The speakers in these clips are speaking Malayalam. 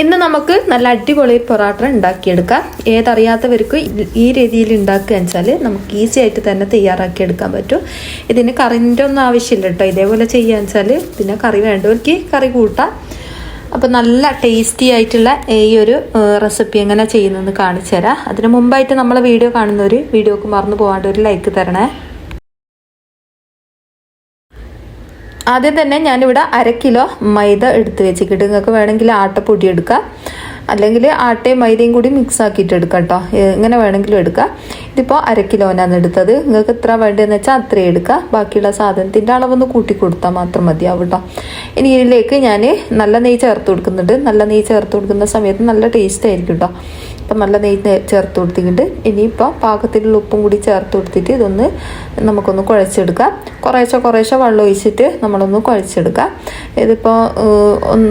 ഇന്ന് നമുക്ക് നല്ല അടിപൊളി പൊറാട്ട ഉണ്ടാക്കിയെടുക്കാം. ഏതറിയാത്തവർക്ക് ഈ രീതിയിൽ ഉണ്ടാക്കുക വെച്ചാൽ നമുക്ക് ഈസി ആയിട്ട് തന്നെ തയ്യാറാക്കി എടുക്കാൻ പറ്റും. ഇതിന് കറിന്റെ ഒന്നും ആവശ്യമില്ല കേട്ടോ. ഇതേപോലെ ചെയ്യുക വെച്ചാൽ പിന്നെ കറി വേണ്ടവർക്ക് കറി കൂട്ടാം. അപ്പോൾ നല്ല ടേസ്റ്റി ആയിട്ടുള്ള ഈ ഒരു റെസിപ്പി എങ്ങനെ ചെയ്യുന്നതെന്ന് കാണിച്ചു തരാം അതിന് മുമ്പായിട്ട് നമ്മളെ വീഡിയോ കാണുന്നവർ വീഡിയോക്ക് മറന്നു പോകാണ്ട് ഒരു ലൈക്ക് തരണേ. ആദ്യം തന്നെ ഞാനിവിടെ അര കിലോ മൈദ എടുത്ത് വെച്ചിട്ട് നിങ്ങൾക്ക് വേണമെങ്കിൽ ആട്ടപ്പൊടി എടുക്കാം. അല്ലെങ്കിൽ ആട്ടയും മൈദയും കൂടി മിക്സ് ആക്കിയിട്ട് എടുക്കാം കേട്ടോ. എങ്ങനെ വേണമെങ്കിലും എടുക്കാം. ഇതിപ്പോൾ അര കിലോനാണ് എടുത്തത്. നിങ്ങൾക്ക് എത്ര വേണ്ടതെന്ന് വെച്ചാൽ അത്രയും എടുക്കുക ബാക്കിയുള്ള സാധനത്തിന്റെ അളവൊന്ന് കൂട്ടി കൊടുത്താൽ മാത്രം മതിയാവും കേട്ടോ. ഇനി ഇതിലേക്ക് ഞാൻ നല്ല നെയ്യ് ചേർത്ത് കൊടുക്കുന്നുണ്ട്. നല്ല നെയ്യ് ചേർത്ത് കൊടുക്കുന്ന സമയത്ത് നല്ല ടേസ്റ്റ് ആയിരിക്കും കേട്ടോ. നല്ല നെയ്യ് ചേർത്ത് കൊടുത്തിട്ടുണ്ട്. ഇനിയിപ്പോൾ പാകത്തിലുള്ള ഉപ്പും കൂടി ചേർത്ത് കൊടുത്തിട്ട് ഇതൊന്ന് നമുക്കൊന്ന് കുഴച്ചെടുക്കാം. കുറേശ്ശെ കുറേശ്ശെ വെള്ളം ഒഴിച്ചിട്ട് നമ്മളൊന്ന് കുഴച്ചെടുക്കാം. ഇതിപ്പോൾ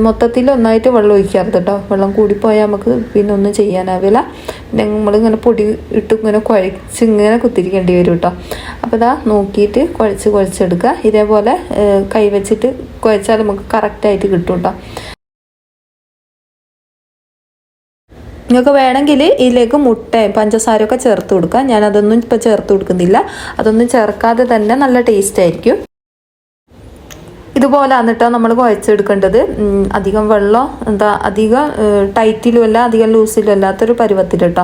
മൊത്തത്തിൽ ഒന്നായിട്ട് വെള്ളം ഒഴിക്കാറ് കേട്ടോ വെള്ളം കൂടിപ്പോയാൽ നമുക്ക് പിന്നെ ഒന്നും ചെയ്യാനാവില്ല. പിന്നെ നമ്മളിങ്ങനെ പൊടി ഇട്ട് ഇങ്ങനെ കുഴച്ച് ഇങ്ങനെ കുത്തിരിക്കേണ്ടി വരും കേട്ടോ അപ്പോൾ ഇതാ നോക്കിയിട്ട് കുഴച്ച് കുഴച്ചെടുക്കുക. ഇതേപോലെ കൈവച്ചിട്ട് കുഴച്ചാൽ നമുക്ക് കറക്റ്റായിട്ട് കിട്ടും കേട്ടോ നിങ്ങൾക്ക് വേണമെങ്കിൽ ഇതിലേക്ക് മുട്ടയും പഞ്ചസാരയൊക്കെ ചേർത്ത് കൊടുക്കാം. ഞാൻ അതൊന്നും ഇപ്പോൾ ചേർത്ത് കൊടുക്കുന്നില്ല. അതൊന്നും ചേർക്കാതെ തന്നെ നല്ല ടേസ്റ്റ് ആയിരിക്കും. ഇതുപോലെ കേട്ടോ നമ്മൾ കുഴച്ചെടുക്കേണ്ടത്. അധികം വെള്ളം എന്താ അധികം ടൈറ്റിലും അല്ല അധികം ലൂസിലും അല്ലാത്തൊരു പരുവത്തിൽ കേട്ടോ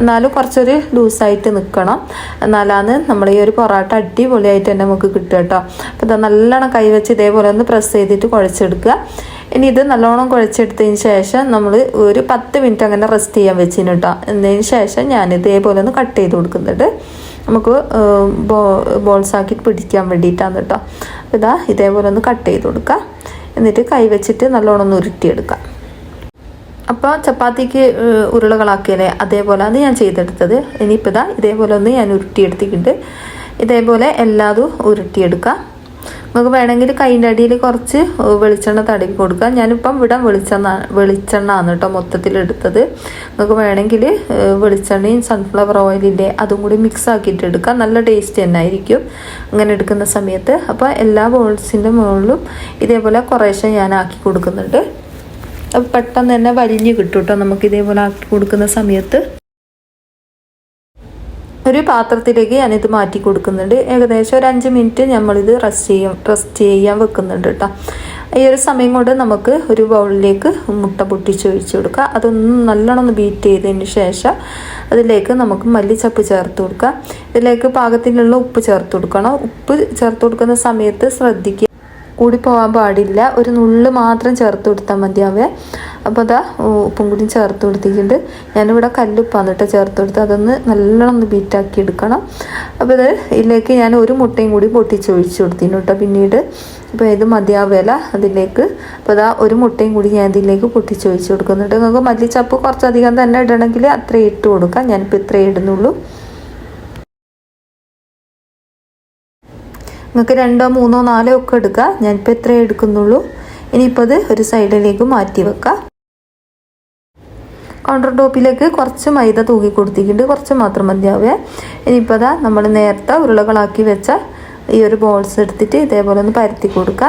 എന്നാലും കുറച്ചൊരു ലൂസായിട്ട് നിൽക്കണം എന്നാലാണ് നമ്മൾ ഈ ഒരു പൊറാട്ട അടിപൊളിയായിട്ട് തന്നെ നമുക്ക് കിട്ടുക കേട്ടോ അപ്പോൾ ഇതാ നല്ലോണം കൈവച്ച് ഇതേപോലെ ഒന്ന് പ്രസ് ചെയ്തിട്ട് കുഴച്ചെടുക്കുക. ഇനി ഇത് നല്ലോണം കുഴച്ചെടുത്തതിന് ശേഷം നമ്മൾ ഒരു പത്ത് മിനിറ്റ് അങ്ങനെ റെസ്റ്റ് ചെയ്യാൻ വെച്ചിന് കേട്ടോ എന്നതിന് ശേഷം ഞാൻ ഇതേപോലെ ഒന്ന് കട്ട് ചെയ്ത് കൊടുക്കുന്നുണ്ട്. നമുക്ക് ബോൾസ് ആക്കി പിടിക്കാൻ വേണ്ടിയിട്ടാണ് കേട്ടോ ഇതാ ഇതേപോലെ ഒന്ന് കട്ട് ചെയ്ത് കൊടുക്കുക എന്നിട്ട് കൈ വെച്ചിട്ട് നല്ലോണം ഒന്ന് ഉരുട്ടിയെടുക്കാം. അപ്പോൾ ചപ്പാത്തിക്ക് ഉരുളകളാക്കിയല്ലേ? അതേപോലെ അത് ഞാൻ ചെയ്തെടുത്തത്. ഇനിയിപ്പോൾ ഇതാ ഇതേപോലെ ഒന്ന് ഞാൻ ഉരുട്ടിയെടുത്തിട്ടുണ്ട്. ഇതേപോലെ എല്ലാതും ഉരുട്ടിയെടുക്കാം. നമുക്ക് വേണമെങ്കിൽ കൈന്റെ അടിയിൽ കുറച്ച് വെളിച്ചെണ്ണ തടവി കൊടുക്കുക ഞാനിപ്പം ഇവിടെ വെളിച്ചെണ്ണ വെളിച്ചെണ്ണ ആണ് കേട്ടോ മൊത്തത്തിൽ എടുത്തത്. നമുക്ക് വേണമെങ്കിൽ വെളിച്ചെണ്ണയും സൺഫ്ലവർ ഓയിലിന്റെ അതും കൂടി മിക്സ് ആക്കിയിട്ട് എടുക്കാം. നല്ല ടേസ്റ്റ് തന്നെ ആയിരിക്കും അങ്ങനെ എടുക്കുന്ന സമയത്ത്. അപ്പോൾ എല്ലാ ബോൾസിന്റെ മുകളിലും ഇതേപോലെ കുറേശ്ശെ ഞാൻ ആക്കി കൊടുക്കുന്നുണ്ട്. പെട്ടെന്ന് തന്നെ വലിഞ്ഞ് കിട്ടും കേട്ടോ നമുക്ക് ഇതേപോലെ ആക്കി കൊടുക്കുന്ന സമയത്ത്. ഒരു പാത്രത്തിലേക്ക് ഞാനിത് മാറ്റി കൊടുക്കുന്നുണ്ട്. ഏകദേശം ഒരു അഞ്ച് മിനിറ്റ് നമ്മളിത് റെസ്റ്റ് ചെയ്യും റെസ്റ്റ് ചെയ്യാൻ വെക്കുന്നുണ്ട് കേട്ടോ ഈ ഒരു സമയം കൊണ്ട് നമുക്ക് ഒരു ബൗളിലേക്ക് മുട്ട പൊട്ടിച്ച് ഒഴിച്ചു കൊടുക്കുക അതൊന്ന് നല്ലോണം ഒന്ന് ബീറ്റ് ചെയ്തതിന് ശേഷം അതിലേക്ക് നമുക്ക് മല്ലിച്ചപ്പ് ചേർത്ത് കൊടുക്കുക ഇതിലേക്ക് പാകത്തിനുള്ള ഉപ്പ് ചേർത്ത് കൊടുക്കണം. ഉപ്പ് ചേർത്ത് കൊടുക്കുന്ന സമയത്ത് ശ്രദ്ധിക്കുക കൂടി പോകാൻ പാടില്ല. ഒരു നുള്ള് മാത്രം ചേർത്ത് കൊടുത്താൽ മതിയാവേ. അപ്പോൾ അതാ ഉപ്പും കൂടി ചേർത്ത് കൊടുത്തിട്ടുണ്ട്. ഞാനിവിടെ കല്ലുപ്പാണ് കേട്ടോ ചേർത്ത് കൊടുത്ത് അതൊന്ന് നല്ലോണം ഒന്ന് ബീറ്റാക്കി എടുക്കണം. അപ്പോൾ ഇത് ഇതിലേക്ക് ഞാൻ ഒരു മുട്ടയും കൂടി പൊട്ടിച്ച് ഒഴിച്ച് കൊടുത്തിരുന്നു കേട്ടോ പിന്നീട്. അപ്പോൾ ഇത് മതിയാവില്ല അതിലേക്ക്. അപ്പോൾ അതാ ഒരു മുട്ടയും കൂടി ഞാൻ ഇതിലേക്ക് പൊട്ടിച്ച് ഒഴിച്ച് കൊടുക്കുന്നുണ്ട് നിങ്ങൾക്ക് മല്ലിച്ചപ്പ് കുറച്ചധികം തന്നെ ഇടണമെങ്കിൽ അത്രയും ഇട്ട് കൊടുക്കാം. ഞാനിപ്പോൾ ഇത്രയേ ഇടുന്നുള്ളൂ. നിങ്ങൾക്ക് രണ്ടോ മൂന്നോ നാലോ ഒക്കെ എടുക്കുക ഞാനിപ്പോൾ എത്രയേ എടുക്കുന്നുള്ളൂ. ഇനിയിപ്പോൾ അത് ഒരു സൈഡിലേക്ക് മാറ്റി വെക്കാം. കൗണ്ടർ ടോപ്പിലേക്ക് കുറച്ച് മൈദ തൂക്കി കൊടുത്തിട്ടുണ്ട്. കുറച്ച് മാത്രം മതിയാവേ. ഇനിയിപ്പോൾ അതാ നമ്മൾ നേരത്തെ ഉരുളകളാക്കി വെച്ച ഈ ഒരു ബോൾസ് എടുത്തിട്ട് ഇതേപോലെ ഒന്ന് പരത്തി കൊടുക്കുക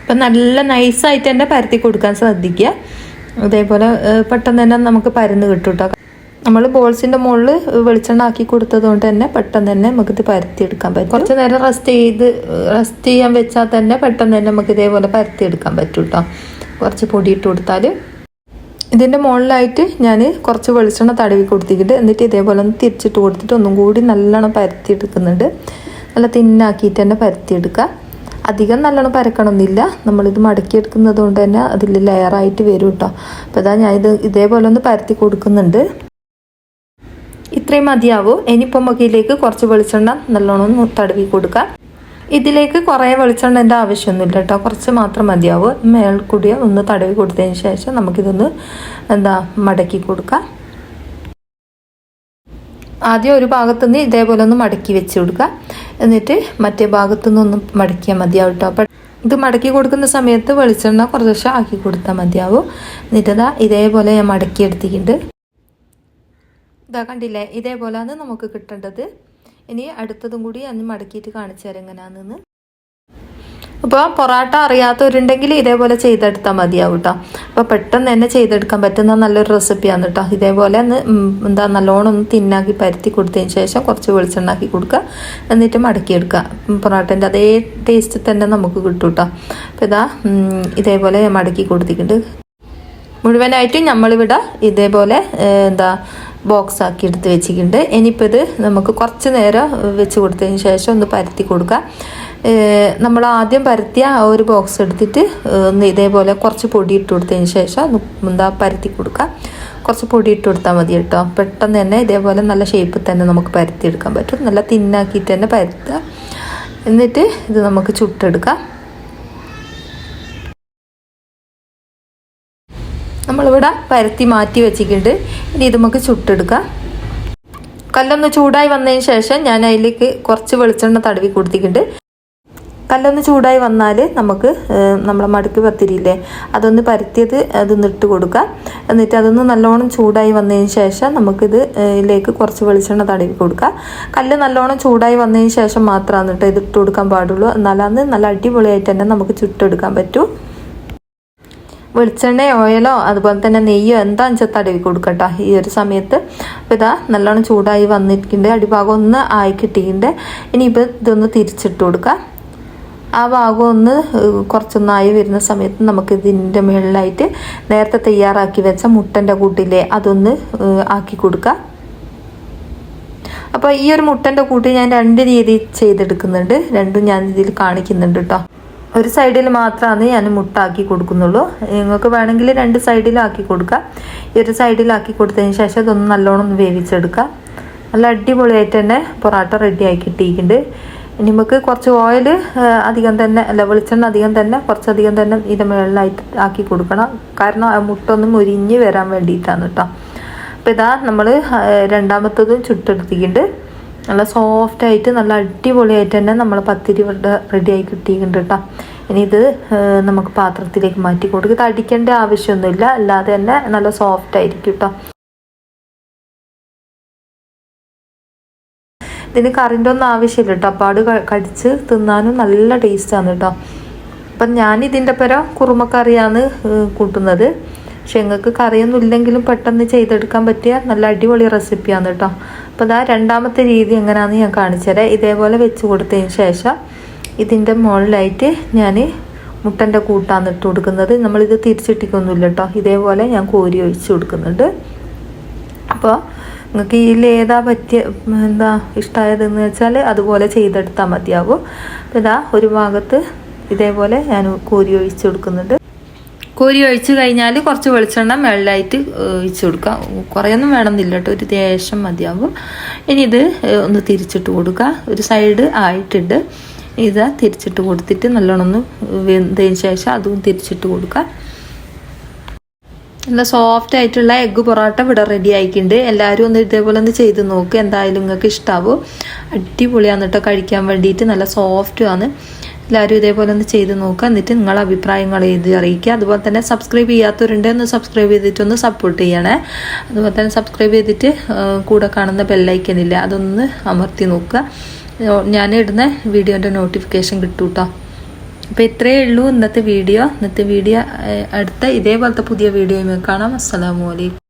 ഇപ്പം നല്ല നൈസായിട്ട് തന്നെ പരത്തി കൊടുക്കാൻ ശ്രദ്ധിക്കുക. അതേപോലെ പെട്ടെന്ന് തന്നെ നമുക്ക് പരന്ന് കിട്ടും കേട്ടോ നമ്മൾ ബോൾസിന്റെ മുകളിൽ വെളിച്ചെണ്ണ ആക്കി കൊടുത്തത് കൊണ്ട് തന്നെ പെട്ടെന്ന് തന്നെ നമുക്കിത് പരത്തിയെടുക്കാൻ പറ്റും. കുറച്ച് നേരം റെസ്റ്റ് ചെയ്ത് റെസ്റ്റ് ചെയ്യാൻ വെച്ചാൽ തന്നെ പെട്ടെന്ന് തന്നെ നമുക്ക് ഇതേപോലെ പരത്തിയെടുക്കാൻ പറ്റും കേട്ടോ കുറച്ച് പൊടി ഇട്ട് കൊടുത്താൽ ഇതിന്റെ മുകളിലായിട്ട് ഞാൻ കുറച്ച് വെളിച്ചെണ്ണ തടവി കൊടുത്തിട്ട് എന്നിട്ട് ഇതേപോലെ ഒന്ന് തിരിച്ചിട്ട് കൊടുത്തിട്ട് ഒന്നും കൂടി നല്ലോണം പരത്തിയെടുക്കുന്നുണ്ട്. നല്ല തിന്നാക്കിയിട്ട് തന്നെ പരത്തിയെടുക്കുക അധികം നല്ലോണം പരക്കണമെന്നില്ല നമ്മളിത് മടക്കിയെടുക്കുന്നത് കൊണ്ട് തന്നെ അതിൽ ലെയറായിട്ട് വരും കേട്ടോ അപ്പോൾ ഇതാ ഞാൻ ഇത് ഇതേപോലെ ഒന്ന് പരത്തി കൊടുക്കുന്നുണ്ട്. ഇത്രയും മതിയാവും. ഇനിയിപ്പോൾ മുഖയിലേക്ക് കുറച്ച് വെളിച്ചെണ്ണ നല്ലോണം തടവി കൊടുക്കാം. ഇതിലേക്ക് കുറേ വെളിച്ചെണ്ണന്റെ ആവശ്യമൊന്നുമില്ല കേട്ടോ. കുറച്ച് മാത്രം മതിയാവും. മേൽക്കൂടിയ ഒന്ന് തടവി കൊടുത്തതിന് ശേഷം നമുക്കിതൊന്ന് എന്താ മടക്കി കൊടുക്കാം. ആദ്യം ഒരു ഭാഗത്തുനിന്ന് ഇതേപോലെ ഒന്ന് മടക്കി വെച്ച് കൊടുക്കുക എന്നിട്ട് മറ്റേ ഭാഗത്തു നിന്നൊന്ന് മടക്കിയാൽ മതിയാവും കേട്ടോ. അപ്പം ഇത് മടക്കി കൊടുക്കുന്ന സമയത്ത് വെളിച്ചെണ്ണ കുറച്ച് ആക്കി കൊടുത്താൽ മതിയാവും. എന്നിട്ട് ഇതേപോലെ ഞാൻ മടക്കി എടുത്തിട്ടുണ്ട്. ഇതാ കണ്ടില്ലേ? ഇതേപോലെയാണ് നമുക്ക് കിട്ടേണ്ടത്. ഇനി അടുത്തതും കൂടി അന്ന് മടക്കിയിട്ട് കാണിച്ചു തരാം എങ്ങനെയാണെന്ന് അപ്പോൾ പൊറാട്ട അറിയാത്തവരുണ്ടെങ്കിൽ ഇതേപോലെ ചെയ്തെടുത്താൽ മതിയാവും കേട്ടോ അപ്പോൾ പെട്ടെന്ന് തന്നെ ചെയ്തെടുക്കാൻ പറ്റുന്ന നല്ലൊരു റെസിപ്പിയാണ് കേട്ടോ ഇതേപോലെ ഒന്ന് എന്താ നല്ലോണം ഒന്ന് തിന്നാക്കി പരത്തി കൊടുത്തതിന് ശേഷം കുറച്ച് വെളിച്ചെണ്ണാക്കി കൊടുക്കുക. എന്നിട്ട് മടക്കിയെടുക്കുക. പൊറാട്ടേന്റെ അതേ ടേസ്റ്റ് തന്നെ നമുക്ക് കിട്ടും കേട്ടോ അപ്പോൾ ഇതാ ഇതേപോലെ മടക്കി കൊടുത്തിട്ടുണ്ട്. മുഴുവനായിട്ട് നമ്മളിവിടെ ഇതേപോലെ എന്താ ബോക്സ് ആക്കി എടുത്ത് വെച്ചിട്ടുണ്ട്. ഇനിയിപ്പോൾ ഇത് നമുക്ക് കുറച്ച് നേരം വെച്ച് കൊടുത്തതിന് ശേഷം ഒന്ന് പരത്തി കൊടുക്കുക നമ്മൾ ആദ്യം പരത്തിയ ആ ഒരു ബോക്സ് എടുത്തിട്ട് ഒന്ന് ഇതേപോലെ കുറച്ച് പൊടി ഇട്ട് കൊടുത്തതിന് ശേഷം എന്താ പരത്തി കൊടുക്കുക കുറച്ച് പൊടി ഇട്ട് കൊടുത്താൽ മതി കേട്ടോ. പെട്ടെന്ന് തന്നെ ഇതേപോലെ നല്ല ഷേപ്പിൽ തന്നെ നമുക്ക് പരത്തിയെടുക്കാൻ പറ്റും. നല്ല തിന്നാക്കിയിട്ട് തന്നെ പരത്തുക. എന്നിട്ട് ഇത് നമുക്ക് ചുട്ടെടുക്കാം. നമ്മളിവിടെ പരത്തി മാറ്റി വെച്ചിട്ടുണ്ട്. ഇനി ഇത് നമുക്ക് ചുട്ടെടുക്കാം. കല്ലൊന്ന് ചൂടായി വന്നതിന് ശേഷം ഞാൻ അതിലേക്ക് കുറച്ച് വെളിച്ചെണ്ണ തടവി കൊടുത്തിട്ടുണ്ട്. കല്ലൊന്ന് ചൂടായി വന്നാൽ നമുക്ക് നമ്മളെ മടുക്ക് പത്തിരിയില്ലേ? അതൊന്ന് പരത്തിയത് അതൊന്ന് ഇട്ട് കൊടുക്കാം എന്നിട്ട് അതൊന്ന് നല്ലോണം ചൂടായി വന്നതിന് ശേഷം നമുക്കിത് ഇതിലേക്ക് കുറച്ച് വെളിച്ചെണ്ണ തടവി കൊടുക്കാം കല്ല് നല്ലോണം ചൂടായി വന്നതിന് ശേഷം മാത്രമാണ് കേട്ടോ ഇത് ഇട്ട് കൊടുക്കാൻ പാടുള്ളൂ. എന്നാലും നല്ല അടിപൊളിയായിട്ട് തന്നെ നമുക്ക് ചുട്ടെടുക്കാൻ പറ്റൂ. വെളിച്ചെണ്ണ ഓയിലോ അതുപോലെ തന്നെ നെയ്യോ എന്താണെന്ന് വെച്ചാൽ തടവി കൊടുക്കട്ടോ ഈ ഒരു സമയത്ത്. അപ്പോൾ ഇതാ നല്ലോണം ചൂടായി വന്നിരിക്കുന്നുണ്ട് അടിഭാഗം ഒന്ന് ആയി കിട്ടിയിട്ടുണ്ട്. ഇനിയിപ്പോൾ ഇതൊന്ന് തിരിച്ചിട്ട് കൊടുക്കാം. ആ ഭാഗം ഒന്ന് കുറച്ചൊന്നായി വരുന്ന സമയത്ത് നമുക്ക് ഇതിന്റെ മുകളിലായിട്ട് നേരത്തെ തയ്യാറാക്കി വെച്ച മുട്ടന്റെ കൂട്ടിലെ അതൊന്ന് ആക്കി കൊടുക്കാം. അപ്പോൾ ഈ ഒരു മുട്ടന്റെ കൂട്ട് ഞാൻ രണ്ട് രീതി ചെയ്തെടുക്കുന്നുണ്ട്. രണ്ടും ഞാൻ ഇതിൽ കാണിക്കുന്നുണ്ട് കേട്ടോ ഒരു സൈഡിൽ മാത്രമാണ് ഞാൻ മുട്ടാക്കി കൊടുക്കുന്നുള്ളൂ. നിങ്ങൾക്ക് വേണമെങ്കിൽ രണ്ട് സൈഡിലാക്കി കൊടുക്കാം. ഈ ഒരു സൈഡിലാക്കി കൊടുത്തതിന് ശേഷം ഇതൊന്ന് നല്ലോണം ഒന്ന് വേവിച്ചെടുക്കാം. നല്ല അടിപൊളിയായിട്ട് തന്നെ പൊറാട്ട റെഡി ആക്കിയിട്ടിരിക്കുന്നുണ്ട് നമുക്ക് കുറച്ച് ഓയിൽ അധികം തന്നെ അല്ല വെളിച്ചെണ്ണ അധികം തന്നെ കുറച്ചധികം തന്നെ ഇതിന്റെ മുകളിലായിട്ട് ആക്കി കൊടുക്കണം. കാരണം ആ മുട്ട ഒന്ന് മുരിഞ്ഞ് വരാൻ വേണ്ടിയിട്ടാണ് കേട്ടോ. അപ്പോൾ ഇതാ നമ്മൾ രണ്ടാമത്തതും ചുട്ടെടുത്തിട്ടുണ്ട്. നല്ല സോഫ്റ്റായിട്ട് നല്ല അടിപൊളിയായിട്ട് തന്നെ നമ്മൾ പത്തിരി ഇവിടെ റെഡി ആയി കിട്ടിയിട്ടുണ്ട് കേട്ടോ ഇനി ഇത് നമുക്ക് പാത്രത്തിലേക്ക് മാറ്റി കൊടുക്കുക ഇത് അടിക്കേണ്ട ആവശ്യമൊന്നുമില്ല. അല്ലാതെ തന്നെ നല്ല സോഫ്റ്റ് ആയിരിക്കും കേട്ടോ ഇതിന് കറിന്റെ ഒന്നും ആവശ്യമില്ല കേട്ടോ അപ്പാട് കടിച്ച് തിന്നാനും നല്ല ടേസ്റ്റാണ് കേട്ടോ അപ്പം ഞാൻ ഇതിന്റെ പേര കുറുമക്കറിയാണ് കൂട്ടുന്നത്. പക്ഷെ നിങ്ങൾക്ക് കറിയൊന്നും ഇല്ലെങ്കിലും പെട്ടെന്ന് ചെയ്തെടുക്കാൻ പറ്റിയ നല്ല അടിപൊളി റെസിപ്പിയാണ് കേട്ടോ. അപ്പോൾ അതാ രണ്ടാമത്തെ രീതി എങ്ങനെയാണെന്ന് ഞാൻ കാണിച്ചുതരാം ഇതേപോലെ വെച്ച് കൊടുത്തതിന് ശേഷം ഇതിന്റെ മുകളിലായിട്ട് ഞാൻ മുട്ടന്റെ കൂട്ടാണ് ഇട്ട് കൊടുക്കുന്നത്. നമ്മളിത് തിരിച്ചിട്ടിക്കൊന്നുമില്ല കേട്ടോ. ഇതേപോലെ ഞാൻ കോരി ഒഴിച്ച് കൊടുക്കുന്നുണ്ട്. അപ്പോൾ നിങ്ങൾക്ക് ഇതിൽ ഏതാ പറ്റിയ എന്താ ഇഷ്ടമായതെന്ന് വെച്ചാൽ അതുപോലെ ചെയ്തെടുത്താൽ മതിയാവും. അപ്പോൾ ഇതാ ഒരു ഭാഗത്ത് ഇതേപോലെ ഞാൻ കോരി ഒഴിച്ച് കൊടുക്കുന്നുണ്ട്. കോരി ഒഴിച്ചു കഴിഞ്ഞാൽ കുറച്ച് വെളിച്ചെണ്ണ വെള്ളമായിട്ട് ഒഴിച്ചു കൊടുക്കാം കുറേയൊന്നും വേണമെന്നില്ല കേട്ടോ. ഒരു ദേശം മതിയാവും. ഇനി ഇത് ഒന്ന് തിരിച്ചിട്ട് കൊടുക്കുക. ഒരു സൈഡ് ആയിട്ടുണ്ട്. ഇത് തിരിച്ചിട്ട് കൊടുത്തിട്ട് നല്ലോണം ഒന്ന് വെന്തതിന് ശേഷം അതും തിരിച്ചിട്ട് കൊടുക്കുക. നല്ല സോഫ്റ്റ് ആയിട്ടുള്ള എഗ്ഗ് പൊറോട്ട ഇവിടെ റെഡി ആയിക്കുണ്ട് എല്ലാവരും ഒന്ന് ഇതേപോലെ ഒന്ന് ചെയ്ത് നോക്കുക എന്തായാലും നിങ്ങൾക്ക് ഇഷ്ടാവും. അടിപൊളിയാണ് കേട്ടോ. കഴിക്കാൻ വേണ്ടിയിട്ട് നല്ല സോഫ്റ്റും ആണ്. എല്ലാവരും ഇതേപോലെ ഒന്ന് ചെയ്ത് നോക്കുക. എന്നിട്ട് നിങ്ങളെ അഭിപ്രായങ്ങൾ എഴുതി അറിയിക്കുക. അതുപോലെ തന്നെ സബ്സ്ക്രൈബ് ചെയ്യാത്തവരുണ്ട് ഒന്ന് സബ്സ്ക്രൈബ് ചെയ്തിട്ട് ഒന്ന് സപ്പോർട്ട് ചെയ്യണേ. അതുപോലെ തന്നെ സബ്സ്ക്രൈബ് ചെയ്തിട്ട് കൂടെ കാണുന്ന ബെല്ലൈക്കനില്ല അതൊന്ന് അമർത്തി നോക്കുക. ഞാൻ ഇടുന്ന വീഡിയോന്റെ നോട്ടിഫിക്കേഷൻ കിട്ടും കേട്ടോ അപ്പോൾ ഇത്രയേ ഉള്ളൂ ഇന്നത്തെ വീഡിയോ. ഇന്നത്തെ വീഡിയോ അടുത്ത ഇതേപോലത്തെ പുതിയ വീഡിയോയുമായി കാണാം. അസ്സാം അലൈക്കും.